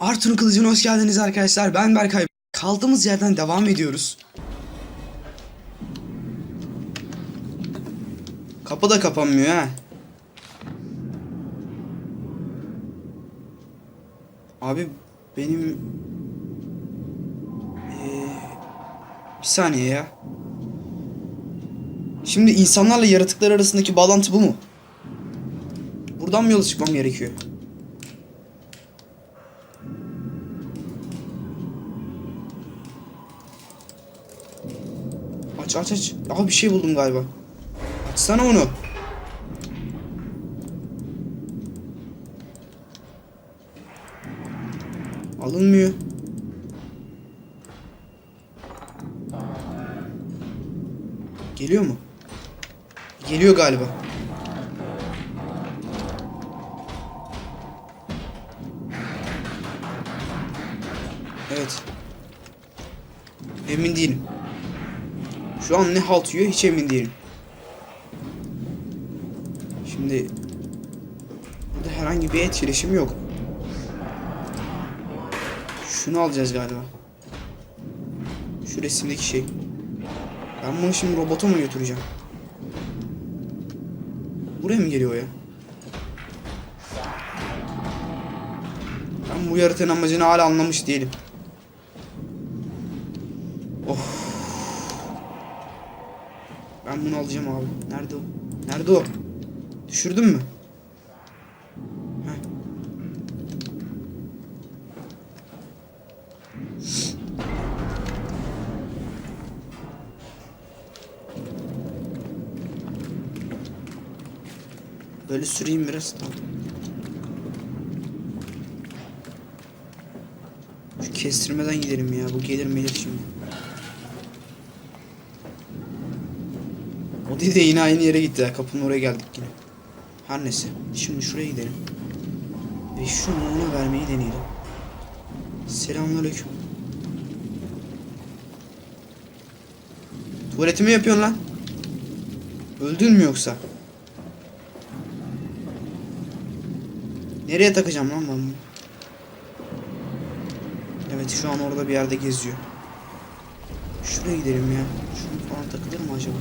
Arthur'un kılıcına hoş geldiniz arkadaşlar. Ben Berkay. Kaldığımız yerden devam ediyoruz. Kapı da kapanmıyor ha. Abi benim Ee, bir saniye ya. Şimdi insanlarla yaratıklar arasındaki bağlantı bu mu? Buradan mı yola çıkmam gerekiyor? Aç aç aç. Aha bir şey buldum galiba. Açsana onu. Alınmıyor. Geliyor mu? Geliyor galiba. Evet. Emin değilim. Şu an ne halt yiyor hiç emin değilim. Şimdi burada herhangi bir etkileşim yok. Şunu alacağız galiba. Şu resimdeki şey. Ben bunu şimdi robota mı götüreceğim? Buraya mı geliyor ya? Ben bu yaratığın amacını hala anlamış değilim. Of. Ben bunu alacağım abi. Nerede o? Nerede o? Düşürdün mü? Böyle süreyim biraz. Tamam. Şu kestirmeden gidelim ya. Bu gelir mi gelir şimdi. O değil de yine aynı yere gitti. Kapının oraya geldik yine. Her neyse. Şimdi şuraya gidelim. Ve şunu ona vermeyi deneyelim. Selamünaleyküm. Tuvaletimi yapıyorsun lan? Öldün mü yoksa? Nereye takacağım lan ben bunu? Evet şu an orada bir yerde geziyor. Şuraya gidelim ya. Şunu falan takılır mı acaba?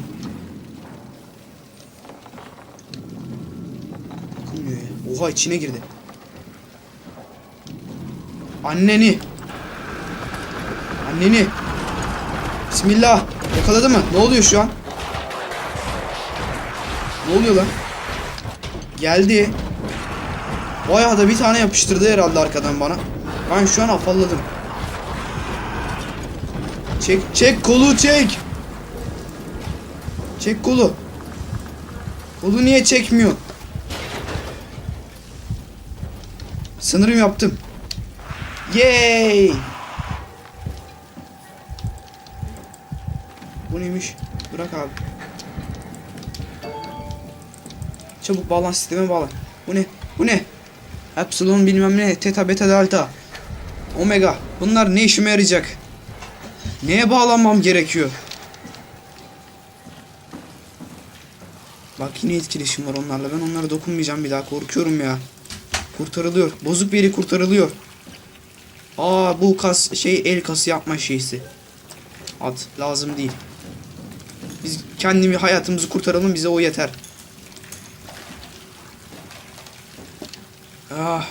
Takılmıyor ya. Oha içine girdi. Anneni. Anneni. Bismillah. Yakaladı mı? Ne oluyor şu an? Ne oluyor lan? Geldi. Bayağı da bir tane yapıştırdı herhalde arkadan bana. Ben şu an afalladım. Çek, çek kolu çek. Çek kolu. Kolu niye çekmiyor? Sanırım yaptım. Yay! Bu neymiş? Bırak abi. Çabuk bağlan sisteme bağlan. Bu ne? Bu ne? Epsilon bilmem ne. Theta beta delta. Omega. Bunlar ne işime yarayacak? Neye bağlanmam gerekiyor? Bak yine etkileşim var onlarla. Ben onlara dokunmayacağım bir daha. Korkuyorum ya. Kurtarılıyor. Bozuk biri kurtarılıyor. Aa bu kas şey el kası yapma şeysi. At lazım değil. Biz kendimi hayatımızı kurtaralım bize o yeter. Ah.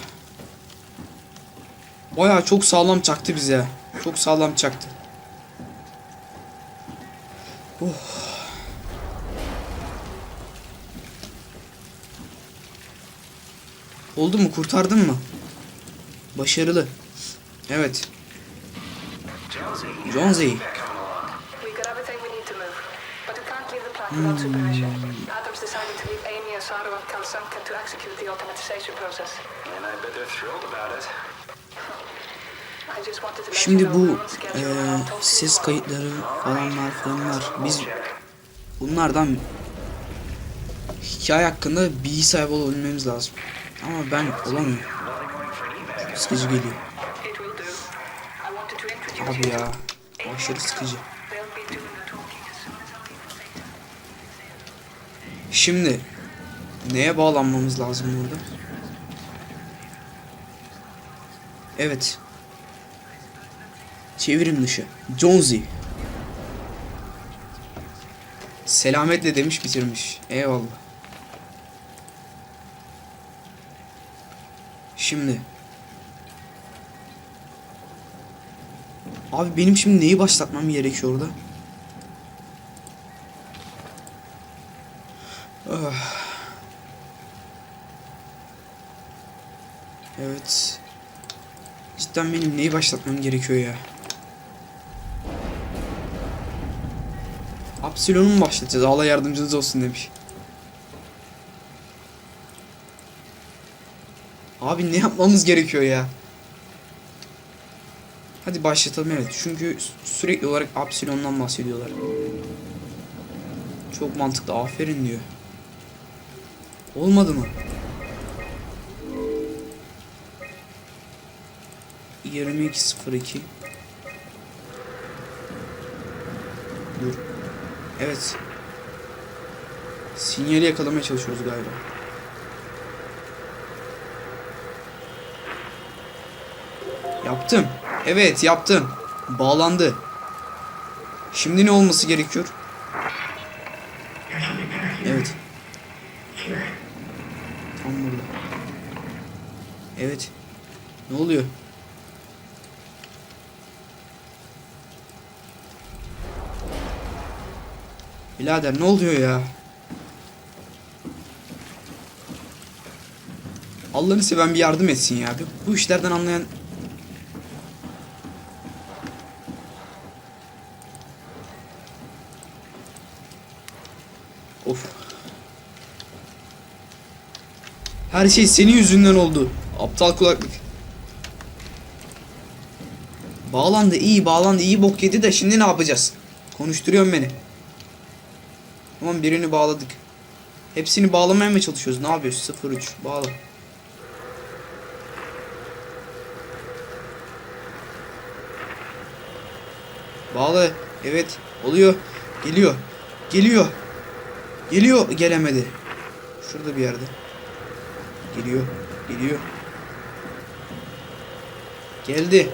Baya çok sağlam çaktı bize. Çok sağlam çaktı. Oh. Oldu mu? Kurtardın mı? Başarılı. Evet. Jonesy. We got everything we need to move, but we can't leave the plant without supervision. Adams decided to leave Amy Asaro and Kalsanka to execute the automatization process. And I bet they're thrilled about it. I just wanted to let Şimdi bu to ses kayıtları falanlar falanlar biz bunlardan hikaye hakkında bilgi sahibi olabilmemiz lazım. Ama ben olamıyorum. Sıkıcı geliyor. Abi ya. Aşırı sıkıcı. Şimdi neye bağlanmamız lazım burada? Evet. Çevirim dışı. Jonesy. Selametle demiş bitirmiş. Eyvallah. Şimdi. Abi benim şimdi neyi başlatmam gerekiyor orada? Ah. Evet. Cidden benim neyi başlatmam gerekiyor ya? Apsilon'u mu başlatacağız? Allah yardımcınız olsun demiş. Abi ne yapmamız gerekiyor ya? Hadi başlatalım evet. Çünkü sü- sürekli olarak Apsilon'dan bahsediyorlar. Çok mantıklı. Aferin diyor. Olmadı mı? 2202 Dur. Evet. Sinyali yakalamaya çalışıyoruz galiba. Yaptım. Evet yaptım. Bağlandı. Şimdi ne olması gerekiyor? Evet. Tam burada. Evet. Ne oluyor? Birader ne oluyor ya? Allah'ını seven bir yardım etsin ya. Bu- işlerden anlayan Of. Her şey senin yüzünden oldu. Aptal kulaklık. Bağlandı iyi bağlandı iyi bok yedi de şimdi ne yapacağız? Konuşturuyorsun beni. Tamam birini bağladık. Hepsini bağlamaya mı çalışıyoruz? Ne yapıyoruz? 03 bağla. Bağla. Evet. Oluyor. Geliyor. Geliyor. Geliyor. Gelemedi. Şurada bir yerde. Geliyor. Geliyor. Geldi.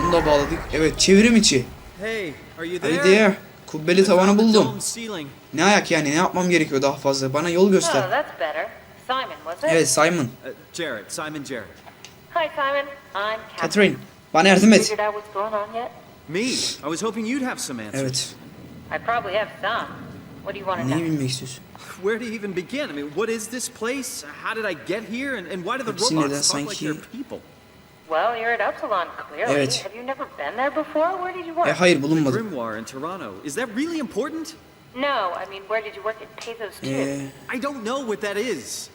Onu da bağladık. Evet çevrim içi. Hey, are you Hadi there? diye. Kubbeli tavanı buldum. Ne ayak yani ne yapmam gerekiyor daha fazla? Bana yol Oh, göster. that's better. Simon, was it? Evet Simon. Uh, Jared, Simon Jared. Hi, Simon. I'm Catherine. Bana yardım et. Figured out what's going on yet? Me? I was hoping you'd have some answers. Evet. I probably have some. What do you want to Neyi know? bilmek istiyorsun? Where to even begin? I mean, what is this place? How did I get here? And, and why do the Hepsi neden robots talk like sanki- they're people? Well, you're at Upsilon, clearly. Evet. Have you never been there before? Where did you work? E hayır bulunmadı. Grimoire in Toronto. Is that really important? No, I mean, where did you work at Tezos 2? Ee, I don't know what that is.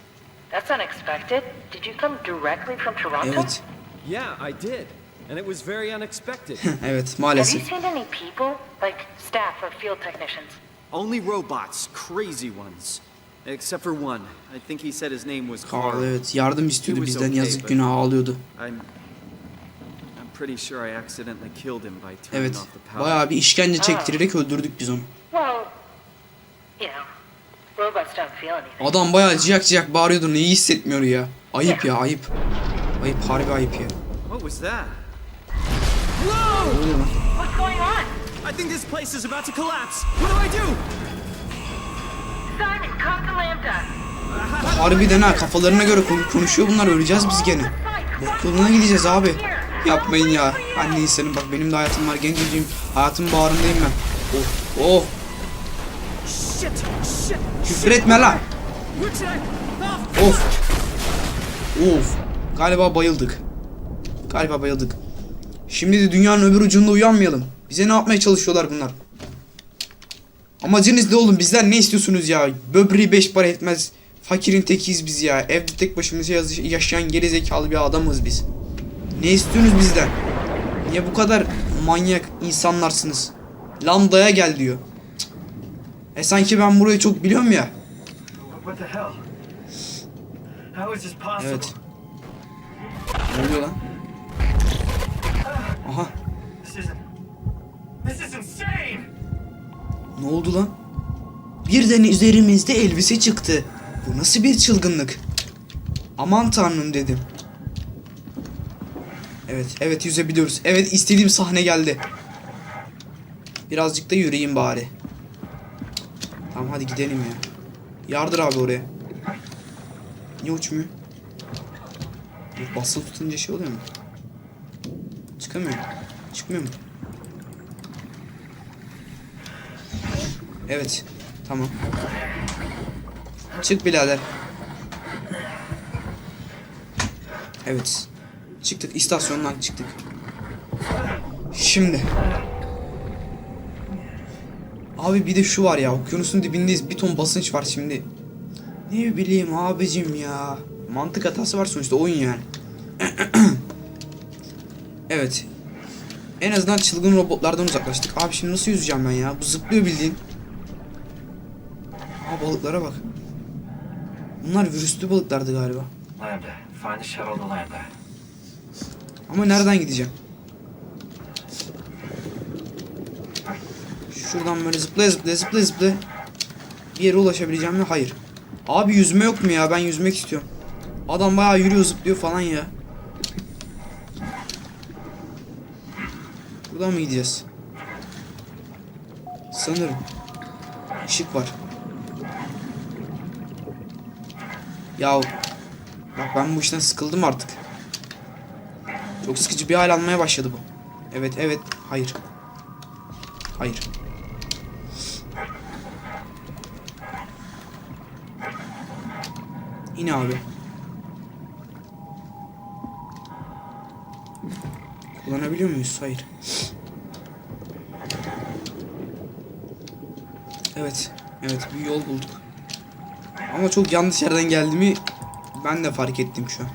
That's unexpected. Did you come directly from Toronto? evet. Yeah, I did. And it was very unexpected. evet Have you seen any people, like staff or field technicians? Only robots, crazy ones. Except for one. I think he said his name was Carl evet yardım istiyordu bizden okay, yazık günah ağlıyordu. I'm I'm pretty sure I accidentally killed him by turning Evet off the power. bayağı bir işkence çektirerek öldürdük biz onu. Well, you know, robots don't feel anything. Adam bayağı ciyak ciyak bağırıyordu neyi hissetmiyor ya. Ayıp ya ayıp. Ayıp harbi ayıp ya. What was that? Lan? What's going on? I think this place is about to collapse. What do I do? Simon, come to Lambda. Harbiden ha kafalarına göre kon- konuşuyor bunlar öleceğiz biz gene. Bok yoluna gideceğiz abi. Yapmayın ya. Anne insanın bak benim de hayatım var genceciyim. Hayatın bağrındayım ben. Of of. Shit! Shit! Küfür etme lan. Of. Of. Galiba bayıldık. Galiba bayıldık. Şimdi de dünyanın öbür ucunda uyanmayalım. Bize ne yapmaya çalışıyorlar bunlar? Amacınız ne oğlum? Bizden ne istiyorsunuz ya? Böbreği beş para etmez. Fakirin tekiyiz biz ya. Evde tek başımıza yaşayan geri zekalı bir adamız biz. Ne istiyorsunuz bizden? Niye bu kadar manyak insanlarsınız? Lambda'ya gel diyor. Cık. E sanki ben burayı çok biliyorum ya. Evet. Ne oluyor lan? Aha. Ne oldu lan? Birden üzerimizde elbise çıktı. Bu nasıl bir çılgınlık? Aman tanrım dedim. Evet, evet yüzebiliyoruz. Evet istediğim sahne geldi. Birazcık da yürüyeyim bari. Tamam hadi gidelim ya. Yardır abi oraya. Niye uçmuyor? Basılı tutunca şey oluyor mu? Çıkamıyor. Çıkmıyor mu? Evet. Tamam. Çık birader. Evet. Çıktık. istasyondan çıktık. Şimdi. Abi bir de şu var ya. Okyanusun dibindeyiz. Bir ton basınç var şimdi. Ne bileyim abicim ya. Mantık hatası var sonuçta oyun yani. evet. En azından çılgın robotlardan uzaklaştık. Abi şimdi nasıl yüzeceğim ben ya? Bu zıplıyor bildiğin. Balıklara bak. Bunlar virüslü balıklardı galiba. Lambda, find the shuttle Lambda. Ama nereden gideceğim? Şuradan böyle zıplaya zıplaya zıplaya zıplaya bir yere ulaşabileceğim mi? Hayır. Abi yüzme yok mu ya? Ben yüzmek istiyorum. Adam bayağı yürüyor zıplıyor falan ya. Buradan mı gideceğiz? Sanırım. Işık var. Ya bak ben bu işten sıkıldım artık. Çok sıkıcı bir hal almaya başladı bu. Evet evet hayır. Hayır. İn abi. Kullanabiliyor muyuz? Hayır. Evet. Evet bir yol bulduk. Ama çok yanlış yerden geldiğimi ben de fark ettim şu an.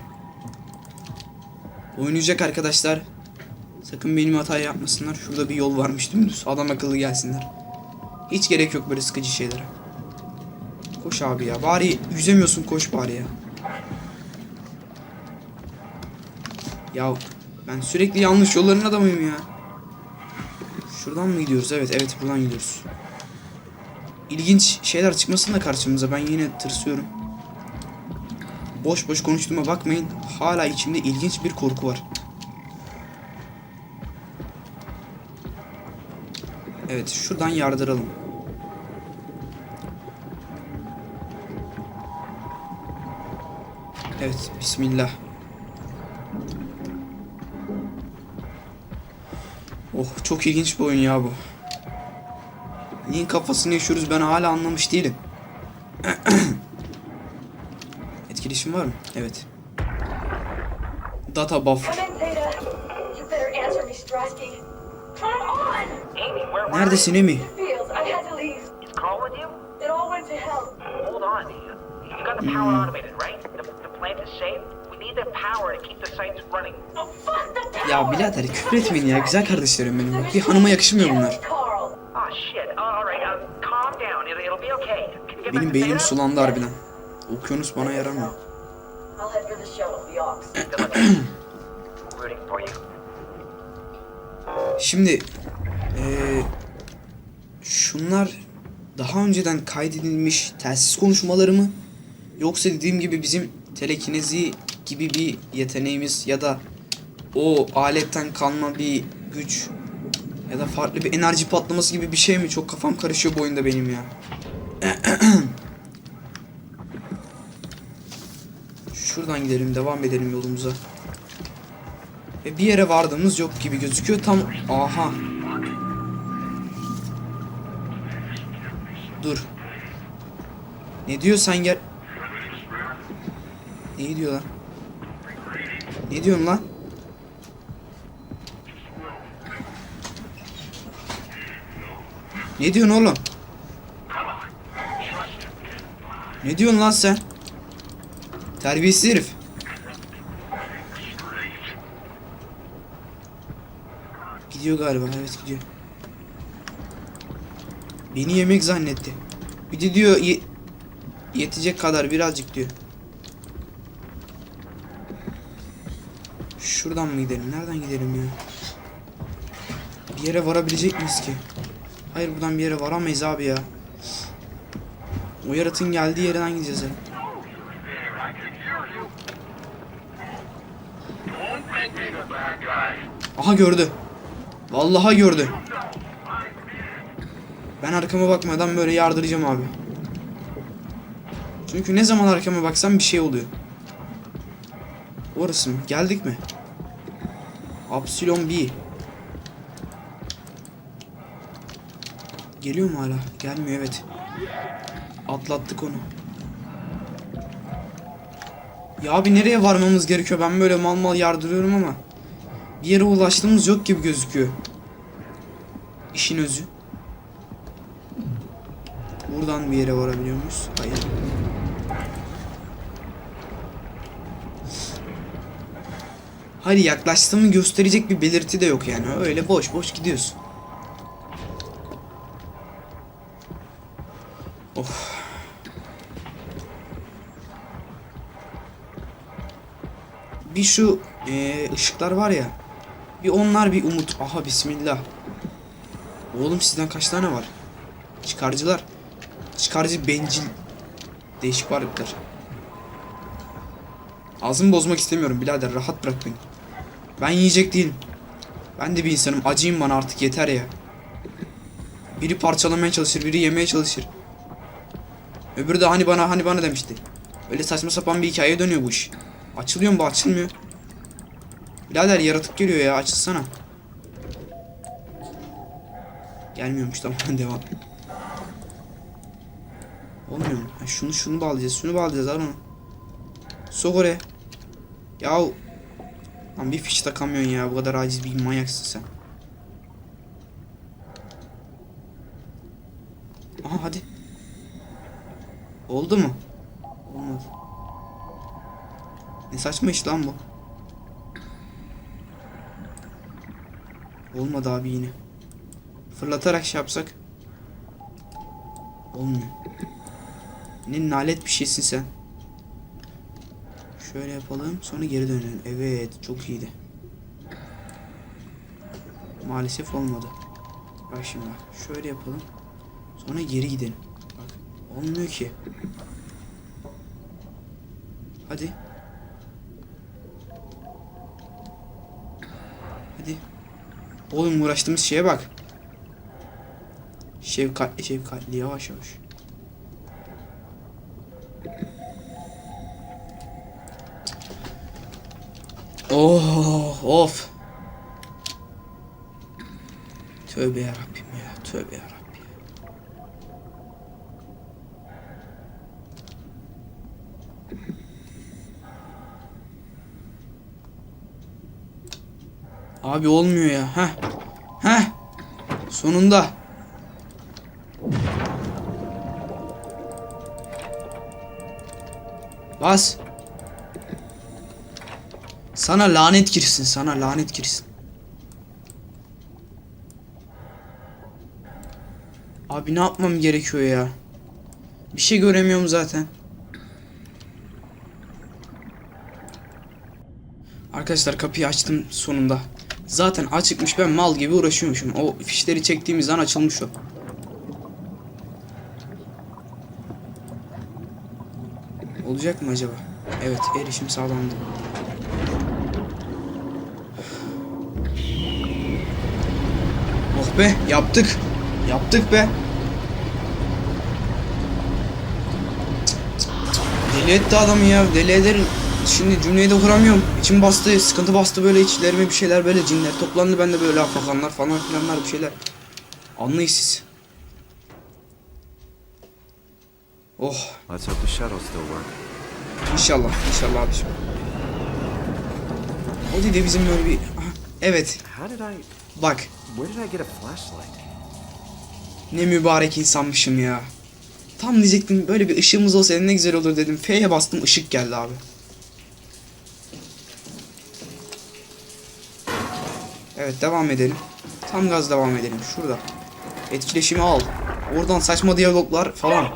Oynayacak arkadaşlar. Sakın benim hata yapmasınlar. Şurada bir yol varmış dümdüz. Adam akıllı gelsinler. Hiç gerek yok böyle sıkıcı şeylere. Koş abi ya. Bari yüzemiyorsun koş bari ya. Ya ben sürekli yanlış yolların adamıyım ya. Şuradan mı gidiyoruz? Evet evet buradan gidiyoruz. İlginç şeyler çıkmasın da karşımıza. Ben yine tırsıyorum. Boş boş konuştuğuma bakmayın. Hala içimde ilginç bir korku var. Evet, şuradan yardıralım. Evet, bismillah. Oh, çok ilginç bir oyun ya bu. Neyin kafasını yaşıyoruz ben hala anlamış değilim. Etkileşim var mı? Evet. Data buff. Amy, Neredesin power! Ya birader küfür etmeyin ya güzel kardeşlerim benim. Bir hanıma yakışmıyor bunlar. Carl. Shit. All right, calm down. It'll, it'll be okay. Can you get Benim beynim sulandı harbiden. Okyanus bana yaramıyor. Şimdi eee şunlar daha önceden kaydedilmiş telsiz konuşmaları mı? Yoksa dediğim gibi bizim telekinezi gibi bir yeteneğimiz ya da o aletten kalma bir güç ya da farklı bir enerji patlaması gibi bir şey mi? Çok kafam karışıyor bu oyunda benim ya. Şuradan gidelim, devam edelim yolumuza. Ve bir yere vardığımız yok gibi gözüküyor. Tam aha. Dur. Ne diyor sen gel? Ne diyor lan? Ne diyorsun lan? Ne diyorsun oğlum? Ne diyorsun lan sen? Terbiyesiz herif. Gidiyor galiba evet gidiyor. Beni yemek zannetti. Bir de diyor ye- yetecek kadar birazcık diyor. Şuradan mı gidelim? Nereden gidelim ya? Bir yere varabilecek miyiz ki? Hayır buradan bir yere varamayız abi ya. O yaratığın geldiği yerden gideceğiz ya. Aha gördü. Vallahi gördü. Ben arkama bakmadan böyle yardıracağım abi. Çünkü ne zaman arkama baksam bir şey oluyor. Orası mı? Geldik mi? Upsilon B. Geliyor mu hala? Gelmiyor evet. Atlattık onu. Ya abi nereye varmamız gerekiyor? Ben böyle mal mal yardırıyorum ama bir yere ulaştığımız yok gibi gözüküyor. İşin özü. Buradan bir yere varabiliyor muyuz? Hayır. Hayır yaklaştığımı gösterecek bir belirti de yok yani. Öyle boş boş gidiyorsun. Of. Bir şu eee, ışıklar var ya. Bir onlar bir umut. Aha bismillah. Oğlum sizden kaç tane var? Çıkarcılar. Çıkarcı bencil. Değişik varlıklar. Ağzımı bozmak istemiyorum birader. Rahat bırak beni. Ben yiyecek değilim. Ben de bir insanım. Acıyın bana artık yeter ya. Biri parçalamaya çalışır, biri yemeye çalışır. Öbürü de hani bana hani bana demişti. Öyle saçma sapan bir hikayeye dönüyor bu iş. Açılıyor mu bu açılmıyor. Birader yaratık geliyor ya açılsana. Gelmiyormuş tamam devam. Olmuyor mu? Şunu şunu bağlayacağız şunu bağlayacağız al onu. Sok oraya. Yahu. Lan bir fiş takamıyorsun ya bu kadar aciz bir manyaksın sen. Aha hadi. Oldu mu? Olmadı. Ne saçma iş lan bu. Olmadı abi yine. Fırlatarak şey yapsak. Olmuyor. Ne nalet bir şeysin sen. Şöyle yapalım sonra geri dönelim. Evet çok iyiydi. Maalesef olmadı. Bak şimdi. Şöyle yapalım. Sonra geri gidelim. Olmuyor ki. Hadi. Hadi. Oğlum uğraştığımız şeye bak. Şefkatli şefkatli yavaş yavaş. Oh of. Tövbe yarabbim ya. Tövbe yarabbim. Abi olmuyor ya. Heh. Heh. Sonunda. Bas. Sana lanet girsin. Sana lanet girsin. Abi ne yapmam gerekiyor ya? Bir şey göremiyorum zaten. Arkadaşlar kapıyı açtım sonunda. Zaten açıkmış ben mal gibi uğraşıyormuşum. O fişleri çektiğimiz an açılmış o. Olacak mı acaba? Evet erişim sağlandı. Oh be yaptık. Yaptık be. Deli etti adamı ya. Deli ederim. Şimdi cümleyi de kuramıyorum. İçim bastı, sıkıntı bastı böyle içlerime bir şeyler böyle cinler toplandı bende böyle afakanlar falan filanlar bir şeyler. Anlayın siz. Oh Let's hope the shuttles still work. inşallah inşallah abiciğim. O dedi bizim böyle bir... Aha, evet bak ne mübarek insanmışım ya. Tam diyecektim böyle bir ışığımız olsa ne güzel olur dedim. F'ye bastım ışık geldi abi. Evet devam edelim. Tam gaz devam edelim. Şurada. Etkileşimi al. Oradan saçma diyaloglar falan.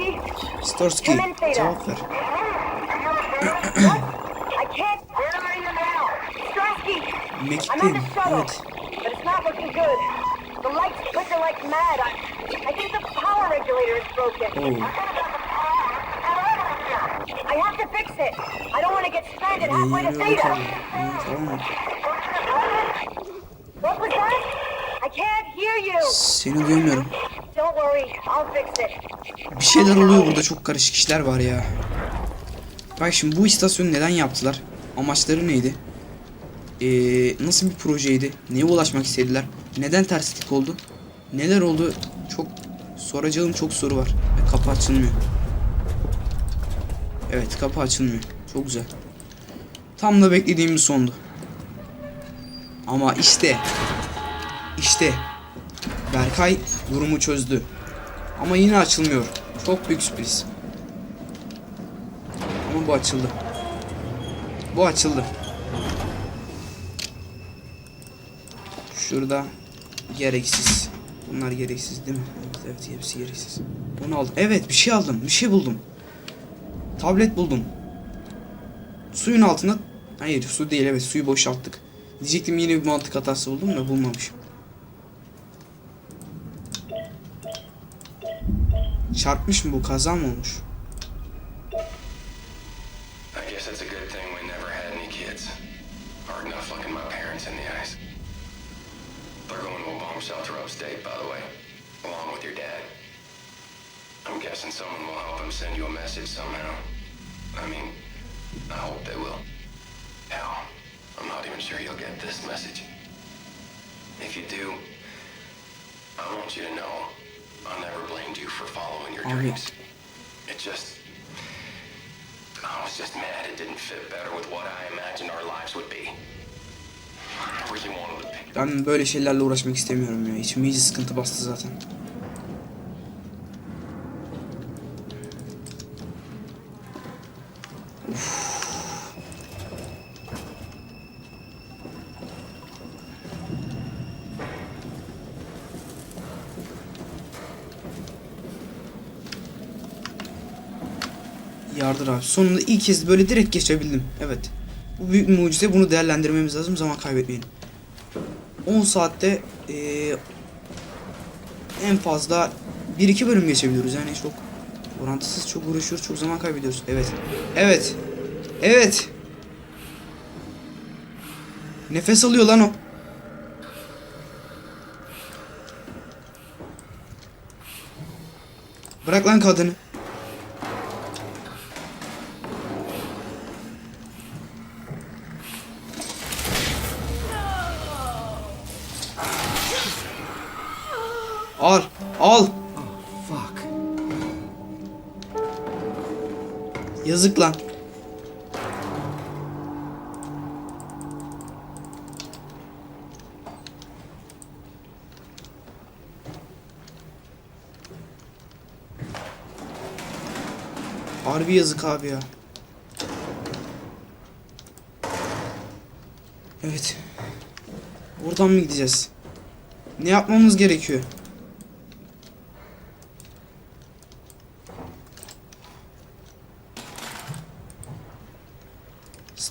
Storsky cevap ver. I can't. Where are you now? Strasky! I'm Mekikteyim. on the shuttle, Evet. Oh. I have to fix it. I don't want to get stranded halfway to Eğiliyor Theta. bakalım. Hı, Tamam mı? hear you. Seni duymuyorum. Don't worry, I'll fix it. Bir şeyler oluyor burada çok karışık işler var ya. Bak şimdi bu istasyonu neden yaptılar? Amaçları neydi? Ee, nasıl bir projeydi? Neye ulaşmak istediler? Neden terslik oldu? Neler oldu? Çok soracağım çok soru var. Ve kapı açılmıyor. Evet kapı açılmıyor. Çok güzel. Tam da beklediğim bir sondu. Ama işte işte Berkay durumu çözdü. Ama yine açılmıyor. Çok büyük sürpriz. Ama bu açıldı. Bu açıldı. Şurada gereksiz. Bunlar gereksiz değil mi? Evet evet hepsi gereksiz. Bunu aldım. Evet bir şey aldım. Bir şey buldum. Tablet buldum. Suyun altına Hayır su değil evet suyu boşalttık. Diyecektim yine bir mantık hatası buldum da bulmamışım. Çarpmış mı bu kaza mı olmuş? Send you a message somehow. I mean, I hope they will. Sure you'll get this message. If you do, I want you to know I never blamed you for following your dreams. It just I was just mad it didn't fit better with what I imagined our lives would be. I really wanted to pick Ben böyle şeylerle uğraşmak istemiyorum ya. İçime iyice sıkıntı bastı zaten. Yardır abi. Sonunda ilk kez böyle direkt geçebildim. Evet. Bu büyük mucize. Bunu değerlendirmemiz lazım. Zaman kaybetmeyin. 10 saatte eee, en fazla 1-2 bölüm geçebiliyoruz. Yani çok orantısız çok uğraşıyoruz. Çok zaman kaybediyoruz. Evet. Evet. Evet. Nefes alıyor lan o. Bırak lan kadını. Yazık lan. Harbi yazık abi ya. Evet. Oradan mı gideceğiz? Ne yapmamız gerekiyor?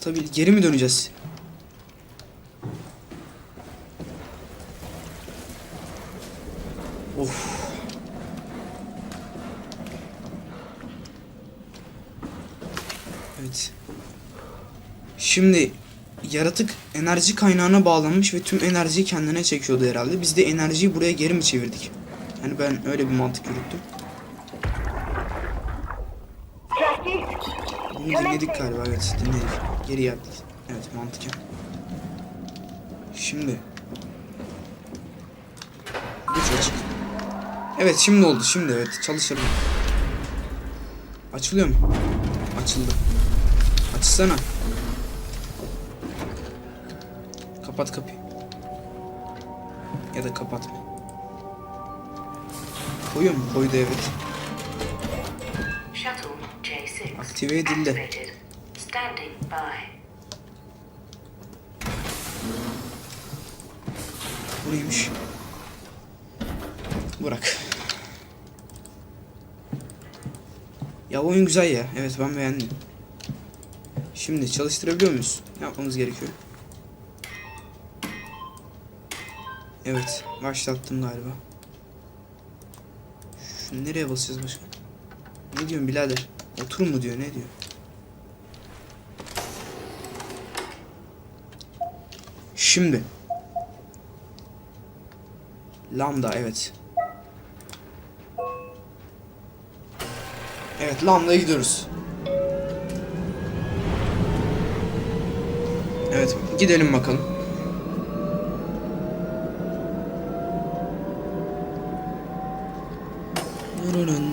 Stabil. Geri mi döneceğiz? Of. Evet. Şimdi yaratık enerji kaynağına bağlanmış ve tüm enerjiyi kendine çekiyordu herhalde. Biz de enerjiyi buraya geri mi çevirdik? Yani ben öyle bir mantık yürüttüm. Jackie, Bunu dinledik galiba evet dinledik. Geri geldik. Evet mantıken. Şimdi. Güç açık. Evet şimdi oldu şimdi evet çalışırım. Açılıyor mu? Açıldı. Açsana. Kapat kapıyı. Ya da kapatma. Koyuyor mu? Koydu evet. Aktive edildi. activated. Standing by. Bu neymiş? Bırak. Ya oyun güzel ya. Evet ben beğendim. Şimdi çalıştırabiliyor muyuz? Ne yapmamız gerekiyor? Evet. Başlattım galiba. Şu nereye basacağız başka? Ne diyorsun birader? Oturun mu diyor ne diyor? Şimdi Lambda evet. Evet Lambda'ya gidiyoruz. Evet gidelim bakalım. Welcome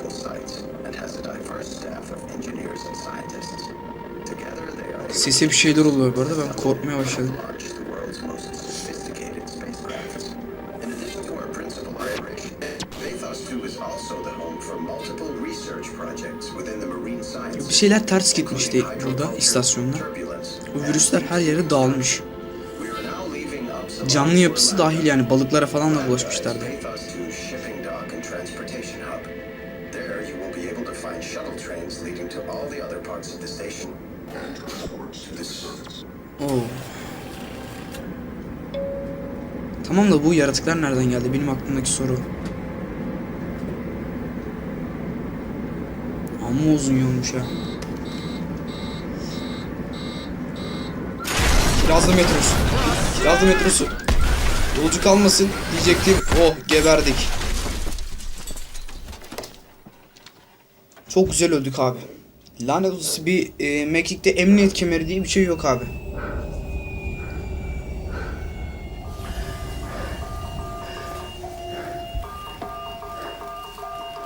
multiple sites and has a diverse staff of engineers and scientists. Together they are Sese bir şeyler oluyor bu arada ben korkmaya başladım. launch the world's most sophisticated spacecraft. In addition to our principal operation, Pathos 2 is also the home for multiple research projects within the marine sciences. Bir şeyler ters gitmişti burada istasyonda. Bu virüsler her yere dağılmış. Canlı yapısı dahil yani balıklara falan da bulaşmışlardı. Tamam da bu yaratıklar nereden geldi? Benim aklımdaki soru. Amma uzun yolmuş ya. Kirazlı metrosu. Kirazlı metrosu. Yolcu kalmasın diyecektim. Oh geberdik. Çok güzel öldük abi. Lanet olası bir e, mekikte emniyet kemeri diye bir şey yok abi.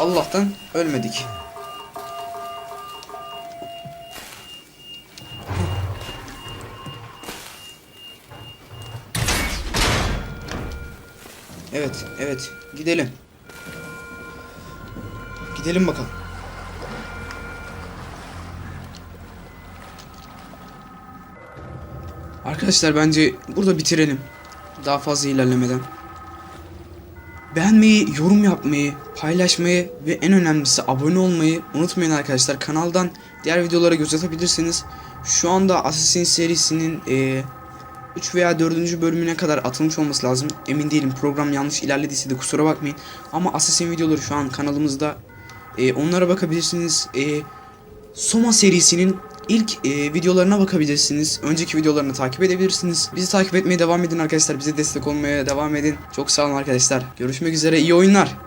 Allah'tan ölmedik. Evet, evet. Gidelim. Gidelim bakalım. Arkadaşlar bence burada bitirelim. Daha fazla ilerlemeden. Beğenmeyi, yorum yapmayı, paylaşmayı ve en önemlisi abone olmayı unutmayın arkadaşlar. Kanaldan diğer videolara göz atabilirsiniz. Şu anda Assassin serisinin 3 veya 4. bölümüne kadar atılmış olması lazım. Emin değilim. Program yanlış ilerlediyse de kusura bakmayın. Ama Assassin videoları şu an kanalımızda. E, onlara bakabilirsiniz. E, Soma serisinin ilk e, videolarına bakabilirsiniz. Önceki videolarını takip edebilirsiniz. Bizi takip etmeye devam edin arkadaşlar. Bize destek olmaya devam edin. Çok sağ olun arkadaşlar. Görüşmek üzere. İyi oyunlar.